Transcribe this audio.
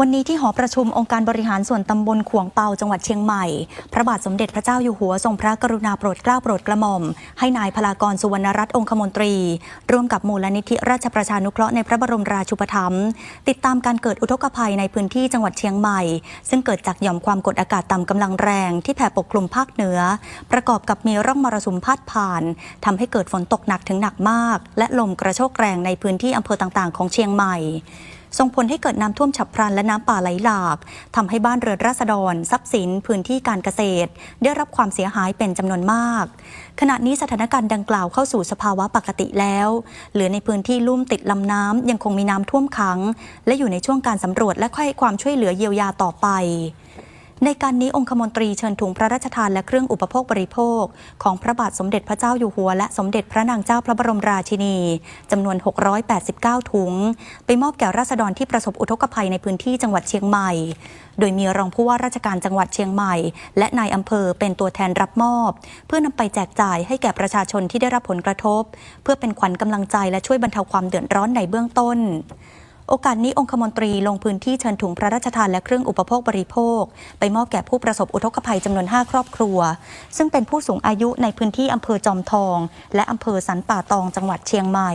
วันนี้ที่หอประชุมองค์การบริหารส่วนตำบลขวงเปาจังหวัดเชียงใหม่ พระบาทสมเด็จพระเจ้าอยู่หัวทรงพระกรุณาโปรดเกล้าโปรดกระหม่อม ให้นายพลากรสุวรรณรัตน์องคมนตรี ร่วมกับมูลนิธิราชประชานุเคราะห์ในพระบรมราชูปถัมภ์ติดตามการเกิดอุทกภัยในพื้นที่จังหวัดเชียงใหม่ ซึ่งเกิดจากหย่อมความกดอากาศต่ำกำลังแรงที่แผ่ปกคลุมภาคเหนือ ประกอบกับมีร่องมรสุมพาดผ่านทำให้เกิดฝนตกหนักถึงหนักมาก และลมกระโชกแรงในพื้นที่อำเภอต่างๆ ของเชียงใหม่ ส่งผลให้เกิดน้ำท่วมฉับพลันและน้ำป่าไหลหลากทำให้บ้านเรือนราษฎร ทรัพย์สิน พื้นที่การเกษตร ได้รับความเสียหายเป็นจำนวนมาก ขณะนี้สถานการณ์ดังกล่าวเข้าสู่สภาวะปกติแล้ว เหลือในพื้นที่ลุ่มติดลำน้ำยังคงมีน้ำท่วมขัง และอยู่ในช่วงการสำรวจและให้ความช่วยเหลือเยียวยาต่อไป ในการนี้องคมนตรีเชิญถุงพระราชทานและเครื่องอุปโภคบริโภค ของพระบาทสมเด็จพระเจ้าอยู่หัว และสมเด็จพระนางเจ้าพระบรมราชินีจำนวน 689 ถุง ไปมอบแก่ราษฎรที่ประสบอุทกภัยในพื้นที่จังหวัดเชียงใหม่ โดยมีรองผู้ว่าราชการจังหวัดเชียงใหม่ และนายอำเภอเป็นตัวแทนรับมอบ เพื่อนำไปแจกจ่ายให้แก่ประชาชนที่ได้รับผลกระทบ เพื่อเป็นขวัญกำลังใจและช่วยบรรเทาความเดือดร้อนในเบื้องต้น โอกาสนี้องคมนตรีลงพื้นที่เชิญถุงพระราชทานและเครื่องอุปโภคบริโภค ไปมอบแก่ผู้ประสบอุทกภัยจำนวน 5 ครอบครัว ซึ่งเป็นผู้สูงอายุในพื้นที่อำเภอจอมทอง และอำเภอสันป่าตองจังหวัดเชียงใหม่